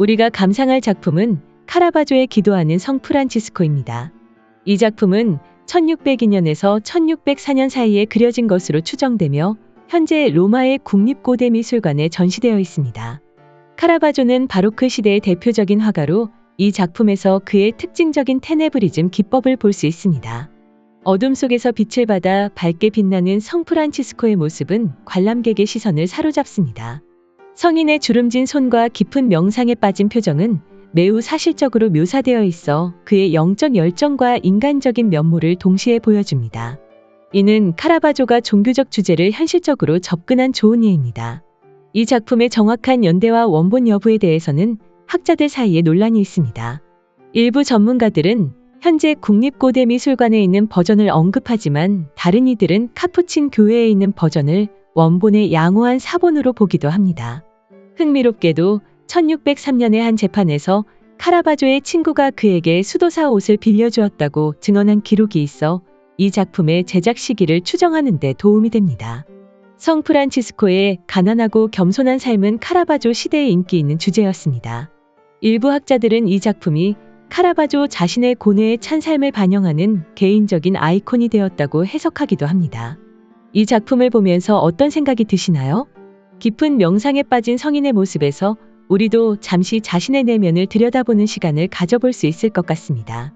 우리가 감상할 작품은 카라바조의 기도하는 성 프란치스코입니다. 이 작품은 1602년에서 1604년 사이에 그려진 것으로 추정되며 현재 로마의 국립고대미술관에 전시되어 있습니다. 카라바조는 바로크 시대의 대표적인 화가로 이 작품에서 그의 특징적인 테네브리즘 기법을 볼 수 있습니다. 어둠 속에서 빛을 받아 밝게 빛나는 성 프란치스코의 모습은 관람객의 시선을 사로잡습니다. 성인의 주름진 손과 깊은 명상에 빠진 표정은 매우 사실적으로 묘사되어 있어 그의 영적 열정과 인간적인 면모를 동시에 보여줍니다. 이는 카라바조가 종교적 주제를 현실적으로 접근한 좋은 예입니다. 이 작품의 정확한 연대와 원본 여부에 대해서는 학자들 사이에 논란이 있습니다. 일부 전문가들은 현재 국립고대미술관에 있는 버전을 언급하지만 다른 이들은 카푸친 교회에 있는 버전을 원본의 양호한 사본으로 보기도 합니다. 흥미롭게도 1603년의 한 재판에서 카라바조의 친구가 그에게 수도사 옷을 빌려주었다고 증언한 기록이 있어 이 작품의 제작 시기를 추정하는 데 도움이 됩니다. 성 프란치스코의 가난하고 겸손한 삶은 카라바조 시대에 인기 있는 주제였습니다. 일부 학자들은 이 작품이 카라바조 자신의 고뇌에 찬 삶을 반영하는 개인적인 아이콘이 되었다고 해석하기도 합니다. 이 작품을 보면서 어떤 생각이 드시나요? 깊은 명상에 빠진 성인의 모습에서 우리도 잠시 자신의 내면을 들여다보는 시간을 가져볼 수 있을 것 같습니다.